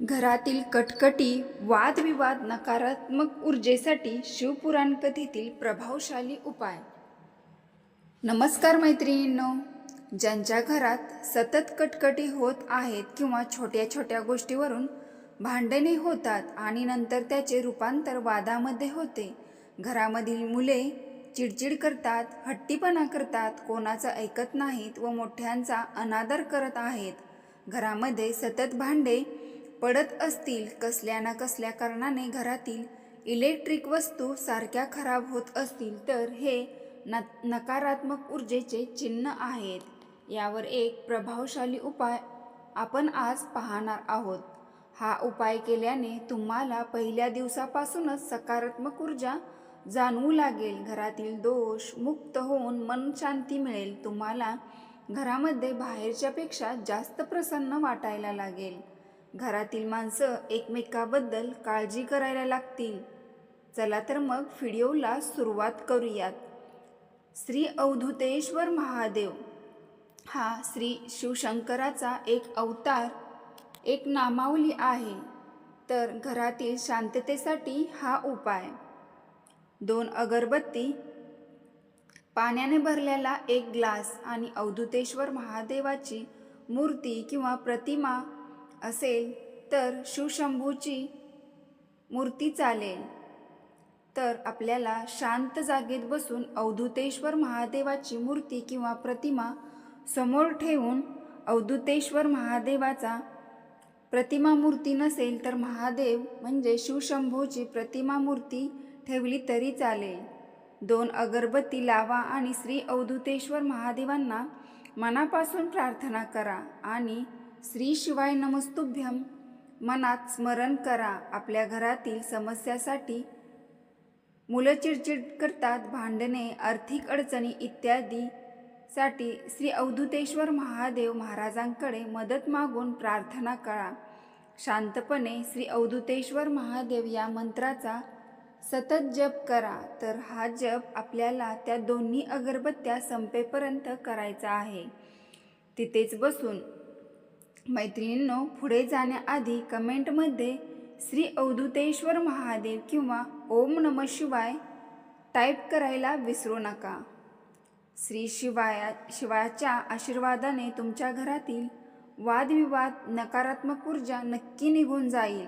घरातील कटकटी वादविवाद नकारात्मक ऊर्जेसाठी शिवपुराण कथेतील प्रभावशाली उपाय. नमस्कार मैत्रिणींनो. ज्यांच्या घरात सतत कटकटी होत आहेत किंवा छोट्या छोट्या गोष्टीवरून भांडणे होतात आणि नंतर त्याचे रूपांतर वादामध्ये होते घरामधील मुले चिडचिड करतात हट्टीपणा करतात कोणाचं ऐकत नाहीत व मोठ्यांचा अनादर करत आहेत. घरामध्ये सतत भांडे पडत असतील कसल्या ना कसल्या कारणाने घरातील इलेक्ट्रिक वस्तू सारख्या खराब होत असतील तर हे न नकारात्मक ऊर्जेचे चिन्ह आहेत. यावर एक प्रभावशाली उपाय आपण आज पाहणार आहोत. हा उपाय केल्याने तुम्हाला पहिल्या दिवसापासूनच सकारात्मक ऊर्जा जाणवू लागेल. घरातील दोष मुक्त होऊन मन शांती मिळेल. तुम्हाला घरामध्ये बाहेरच्यापेक्षा जास्त प्रसन्न वाटायला लागेल. घरातील माणसं एकमेकाबद्दल काळजी करायला लागतील. चला तर मग व्हिडिओला सुरुवात करूयात. श्री अवधूतेश्वर महादेव. हा श्री शिवशंकराचा एक अवतार एक नामावली आहे. तर घरातील शांततेसाठी हा उपाय. दोन अगरबत्ती. पाण्याने भरलेला एक ग्लास आणि अवधूतेश्वर महादेवाची मूर्ती किंवा प्रतिमा असेल तर शिवशंभूची मूर्ती चालेल. तर आपल्याला शांत जागेत बसून अवधूतेश्वर महादेवाची मूर्ती किंवा प्रतिमा समोर ठेवून अवधूतेश्वर महादेवाचा प्रतिमा मूर्ती नसेल तर महादेव म्हणजे शिवशंभूची प्रतिमा मूर्ती ठेवली तरी चालेल. दोन अगरबत्ती लावा आणि श्री अवधूतेश्वर महादेवांना मनापासून प्रार्थना करा आणि श्री शिवाय नमस्तुभ्यम मनात स्मरण करा आपल्या घरातील समस्यासाठी. मुलं चिडचिड करतात भांडणे आर्थिक अडचणी इत्यादी साठी श्री अवधूतेश्वर महादेव महाराजांकडे मदत मागून प्रार्थना करा. शांतपणे श्री अवधूतेश्वर महादेव या मंत्राचा सतत जप करा. तर हा जप आपल्याला त्या दोन्ही अगरबत्त्या संपेपर्यंत करायचा आहे. तिथेच बसून मैत्रिणींनो पुढे जाण्याआधी कमेंटमध्ये श्री अवधुतेश्वर महादेव किंवा ओम नम शिवाय टाईप करायला विसरू नका. श्री शिवाया शिवाच्या आशीर्वादाने तुमच्या घरातील वादविवाद नकारात्मक ऊर्जा नक्की निघून जाईल.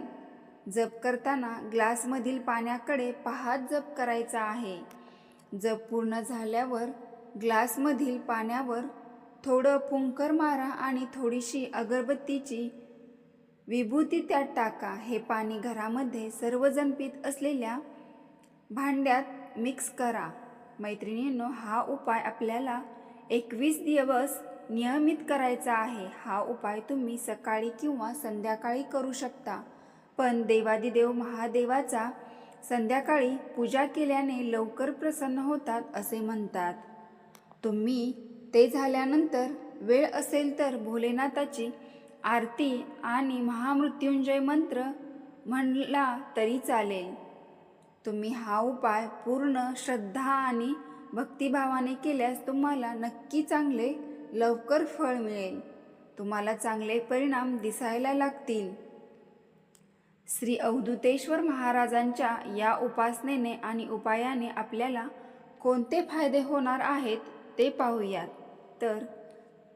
जप करताना ग्लासमधील पाण्याकडे पाहत जप करायचा आहे. जप पूर्ण झाल्यावर ग्लासमधील पाण्यावर थोडं पुंकर मारा आणि थोडीशी अगरबत्तीची विभूती त्यात टाका. हे पाणी घरामध्ये सर्वजण पित असलेल्या भांड्यात मिक्स करा. मैत्रिणींनो हा उपाय आपल्याला एकवीस दिवस नियमित करायचा आहे. हा उपाय तुम्ही सकाळी किंवा संध्याकाळी करू शकता. पण देवादिदेव महादेवाचा संध्याकाळी पूजा केल्याने लवकर प्रसन्न होतात असे म्हणतात. तुम्ही ते झाल्यानंतर वेळ असेल तर भोलेनाथाची आरती आणि महामृत्युंजय मंत्र म्हणला तरी चालेल. तुम्ही हा उपाय पूर्ण श्रद्धा आणि भक्तिभावाने केल्यास तुम्हाला नक्की चांगले लवकर फळ मिळेल. तुम्हाला चांगले परिणाम दिसायला लागतील. श्री अवधूतेश्वर महाराजांच्या या उपासनेने आणि उपायाने आपल्याला कोणते फायदे होणार आहेत ते पाहूयात. तर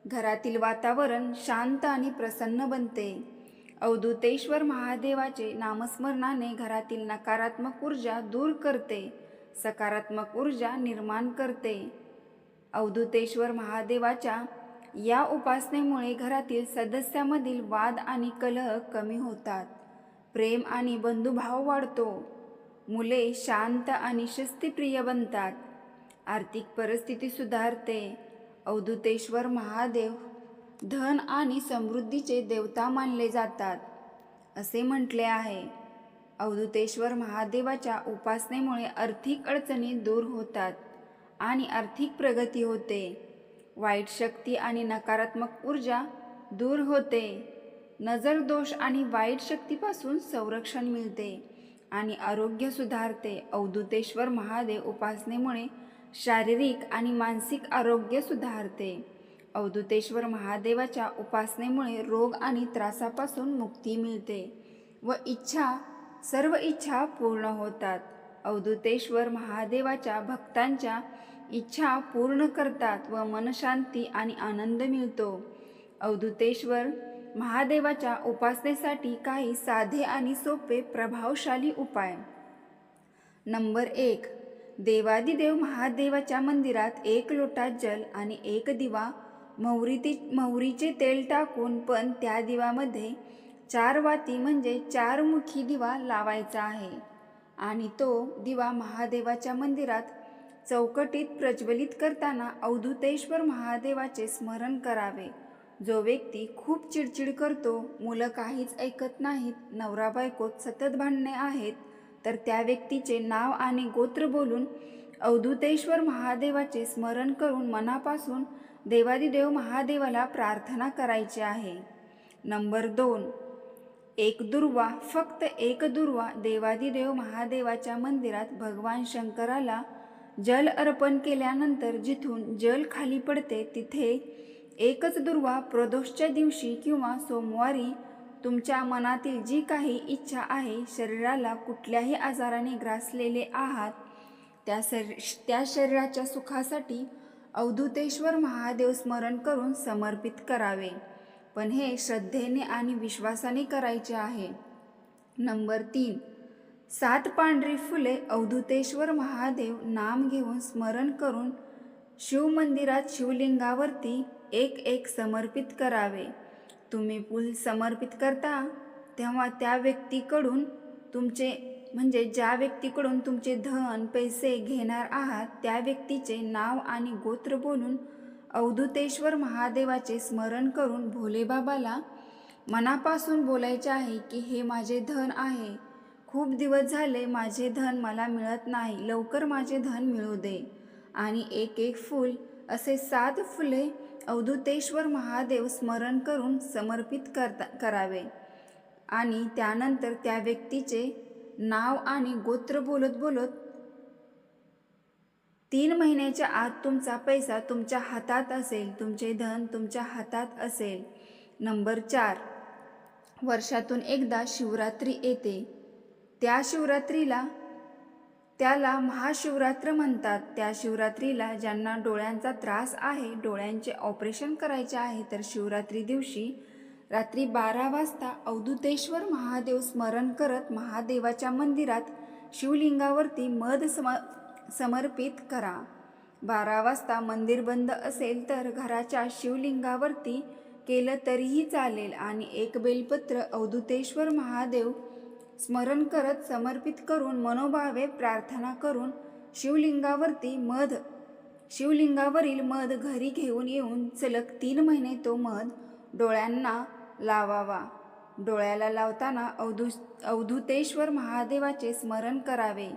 घरातील वातावरण शांत आणि प्रसन्न बनते. अवधूतेश्वर महादेवाचे नामस्मरणाने घरातील नकारात्मक ऊर्जा दूर करते सकारात्मक ऊर्जा निर्माण करते. अवधूतेश्वर महादेवाच्या या उपासनेमुळे घरातील सदस्यामधील वाद आणि कलह कमी होतात. प्रेम आणि बंधुभाव वाढतो. मुले शांत आणि शिस्तीप्रिय बनतात. आर्थिक परिस्थिती सुधारते. अवधूतेश्वर महादेव धन आणि समृद्धीचे देवता मानले जातात. असे म्हटले आहे. अवधूतेश्वर महादेवाच्या उपासनेमुळे आर्थिक अडचणी दूर होतात आणि आर्थिक प्रगती होते. वाईट शक्ती आणि नकारात्मक ऊर्जा दूर होते. नजर दोष आणि वाईट शक्तीपासून संरक्षण मिळते आणि आरोग्य सुधारते. अवधूतेश्वर महादेव उपासनेमुळे शारीरिक आणि मानसिक आरोग्य सुधारते. अवधुतेश्वर महादेवाच्या उपासनेमुळे रोग आणि त्रासापासून मुक्ती मिळते व इच्छा सर्व इच्छा पूर्ण होतात. अवधुतेश्वर महादेवाच्या भक्तांच्या इच्छा पूर्ण करतात व मनशांती आणि आनंद मिळतो. अवधुतेश्वर महादेवाच्या उपासनेसाठी काही साधे आणि सोपे प्रभावशाली उपाय. नंबर एक देवादिदेव महादेवाच्या मंदिरात एक लोटा जल आणि एक दिवा मोहरीती मोहरीचे तेल टाकून पण त्या दिवामध्ये चार वाती म्हणजे चारमुखी दिवा लावायचा आहे. आणि तो दिवा महादेवाच्या मंदिरात चौकटीत प्रज्वलित करताना अवधूतेश्वर महादेवाचे स्मरण करावे. जो व्यक्ती खूप चिडचिड करतो मुलं काहीच ऐकत नाहीत नवरा बायकोत सतत भांडणे आहेत तर त्या व्यक्तीचे नाव आणि गोत्र बोलून अवधूतेश्वर महादेवाचे स्मरण करून मनापासून देवादिदेव महादेवाला प्रार्थना करायची आहे. नंबर दोन. एक दुर्वा फक्त एक दुर्वा देवादिदेव महादेवाच्या मंदिरात भगवान शंकराला जल अर्पण केल्यानंतर जिथून जल खाली पडते तिथे एकच दुर्वा प्रदोषच्या दिवशी किंवा सोमवारी तुमच्या मनातील जी काही इच्छा आहे शरीराला कुठल्याही आजाराने ग्रासलेले आहात त्या शरी त्या शरीराच्या सुखासाठी अवधूतेश्वर महादेव स्मरण करून समर्पित करावे. पण हे श्रद्धेने आणि विश्वासाने करायचे आहे. नंबर तीन. सात पांढरी फुले अवधूतेश्वर महादेव नाम घेऊन स्मरण करून शिवमंदिरात शिवलिंगावरती एक एक समर्पित करावे. तुम्ही फूल समर्पित करता तेव्हा त्या व्यक्तीकडून तुमचे म्हणजे ज्या व्यक्तीकडून तुमचे धन पैसे घेणार आहात त्या व्यक्तीचे नाव आणि गोत्र बोलून अवधूतेश्वर महादेवाचे स्मरण करून भोलेबाबाला मनापासून बोलायचे आहे की हे माझे धन आहे. खूप दिवस झाले माझे धन मला मिळत नाही. लवकर माझे धन मिळू दे. आणि एक एक फूल असे सात फुले अवधूतेश्वर महादेव स्मरण करून समर्पित करता करावे. आणि त्यानंतर त्या व्यक्तीचे नाव आणि गोत्र बोलत बोलत तीन महिन्याच्या आत तुमचा पैसा तुमच्या हातात असेल. तुमचे धन तुमच्या हातात असेल. नंबर चार. वर्षातून एकदा शिवरात्री येते. त्या शिवरात्रीला त्याला महाशिवरात्र म्हणतात. त्या शिवरात्रीला ज्यांना डोळ्यांचा त्रास आहे डोळ्यांचे ऑपरेशन करायचे आहे तर शिवरात्री दिवशी रात्री बारा वाजता अवधुतेश्वर महादेव स्मरण करत महादेवाच्या मंदिरात शिवलिंगावरती मध सम समर्पित करा. बारा वाजता मंदिर बंद असेल तर घराच्या शिवलिंगावरती केलं तरीही चालेल आणि एक बेलपत्र अवधुतेश्वर महादेव स्मरण करत समर्पित करून मनोभावे प्रार्थना करून शिवलिंगावरती मध शिवलिंगावरील मध घरी घेऊन येऊन सलग तीन महिने तो मध डोळ्यांना लावावा. डोळ्याला लावताना अवधू अवधूतेश्वर महादेवाचे स्मरण करावे.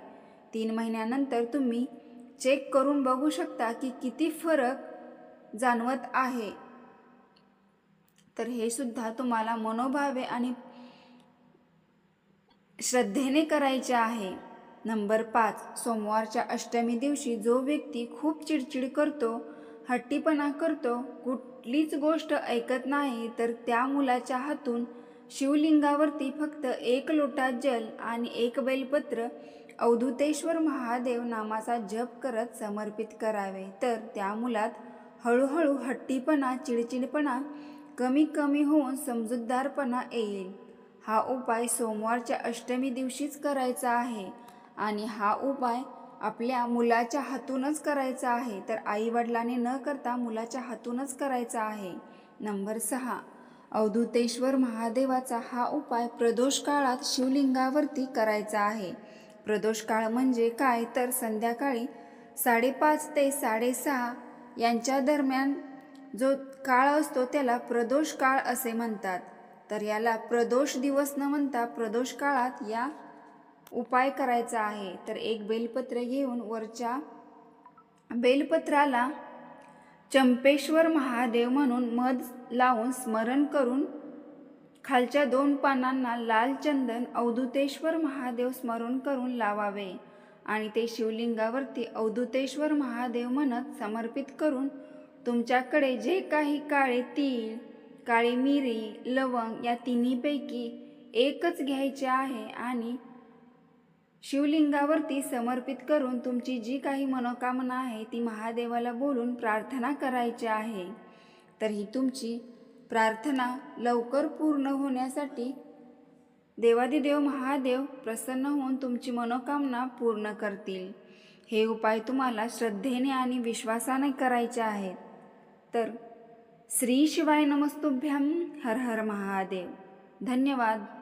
तीन महिन्यानंतर तुम्ही चेक करून बघू शकता की किती फरक जाणवत आहे. तर हे सुद्धा तुम्हाला मनोभावे आणि श्रद्धेने करायचे आहे. नंबर पाच. सोमवारच्या अष्टमी दिवशी जो व्यक्ती खूप चिडचिड करतो हट्टीपणा करतो कुठलीच गोष्ट ऐकत नाही तर त्या मुलाच्या हातून शिवलिंगावरती फक्त एक लोटा जल आणि एक बैलपत्र अवधूतेश्वर महादेव नामाचा जप करत समर्पित करावे. तर त्या मुलात हळूहळू हट्टीपणा चिडचिडपणा कमी कमी होऊन समजूतदारपणा येईल. हा उपाय सोमवारच्या अष्टमी दिवशीच करायचा आहे. आणि हा उपाय आपल्या मुलाच्या हातूनच करायचा आहे. तर आईवडिलांनी न करता मुलाच्या हातूनच करायचा आहे. नंबर सहा. अवधूतेश्वर महादेवाचा हा उपाय प्रदोष काळात शिवलिंगावरती करायचा आहे. प्रदोष काळ म्हणजे काय? तर संध्याकाळी साडेपाच ते साडेसहा यांच्या दरम्यान जो काळ असतो त्याला प्रदोष काळ असे म्हणतात. तर याला प्रदोष दिवस न म्हणता प्रदोष काळात या उपाय करायचा आहे. तर एक बेलपत्र घेऊन वरच्या बेलपत्राला चंपेश्वर महादेव म्हणून मध लावून स्मरण करून खालच्या दोन पानांना लाल चंदन अवधुतेश्वर महादेव स्मरण करून लावावे आणि ते शिवलिंगावरती अवधुतेश्वर महादेव म्हणत समर्पित करून तुमच्याकडे जे काही काळे तीळ काळी मिरी लवंग या तिन्हीपैकी एकच घ्यायचे आहे आणि शिवलिंगावरती समर्पित करून तुमची जी काही मनोकामना आहे ती महादेवाला बोलून प्रार्थना करायची आहे. तर ही तुमची प्रार्थना लवकर पूर्ण होण्यासाठी देवादिदेव महादेव प्रसन्न होऊन तुमची मनोकामना पूर्ण करतील. हे उपाय तुम्हाला श्रद्धेने आणि विश्वासाने करायचे आहेत. तर श्री शिवाय नमस्तुभ्यम हर हर महादेव. धन्यवाद.